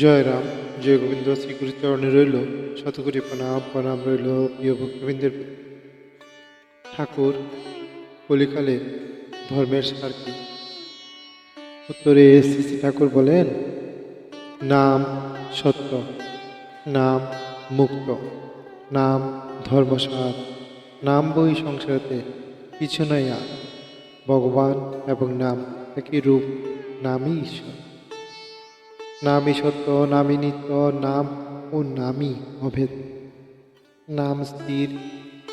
জয় রাম জয় গোবিন্দ শ্রীগুরু চরণে রইল শতকরি প্রণাম প্রণাম রইল, প্রিয় ভক্তবৃন্দের ঠাকুর, কলিকালে ধর্মের সার কি? উত্তরে শ্রী ঠাকুর বলেন, নাম সত্য, নাম মুক্ত, নাম ধর্মসার, নাম বই সংসারতে কিছু নয় আর। ভগবান এবং নাম একই রূপ, নামই ঈশ্বর। নামই সত্য, নামই নিত্য, নাম ও নামই অভেদ। নাম স্থির,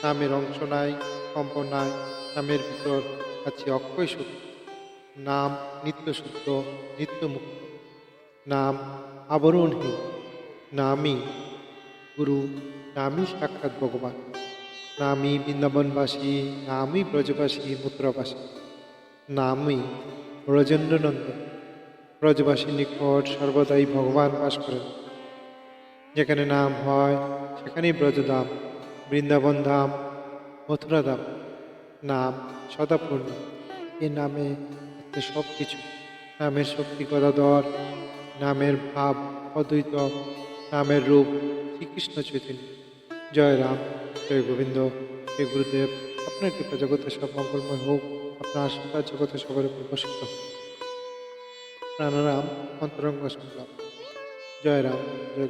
নামের অংশ নাই, কম্প নাই, নামের ভিতর আছে অক্ষয় সত্য। নাম নিত্য সত্য, নিত্য মুক্ত। নাম আবরণহীন, নামই গুরু, নামই সাক্ষাৎ ভগবান। নামই বৃন্দাবনবাসী, নামই ব্রজবাসী মথুরাবাসী নামই ব্রজেন্দ্রনন্দন। ব্রজবাসীর নিকট সর্বদাই ভগবান বাস করেন। যেখানে নাম হয়, সেখানেই ব্রজধাম, বৃন্দাবন ধাম, মথুরা ধাম। নাম সদাপূর্ণ। এ নামে সব কিছু নামের শক্তি গদাধর, নামের ভাব অদ্বৈত, নামের রূপ শ্রীকৃষ্ণ চৈতন্য। জয় রাম, জয় গোবিন্দ, জয় গুরুদেব। আপনার কৃপা জগতের সব মঙ্গলময় হোক। আপনার আশীর্বাদ জগতের সবার উপর বসিত হোক। প্রাণারাম অন্তরঙ্গ সংগ্রাম জয় রাম জয়।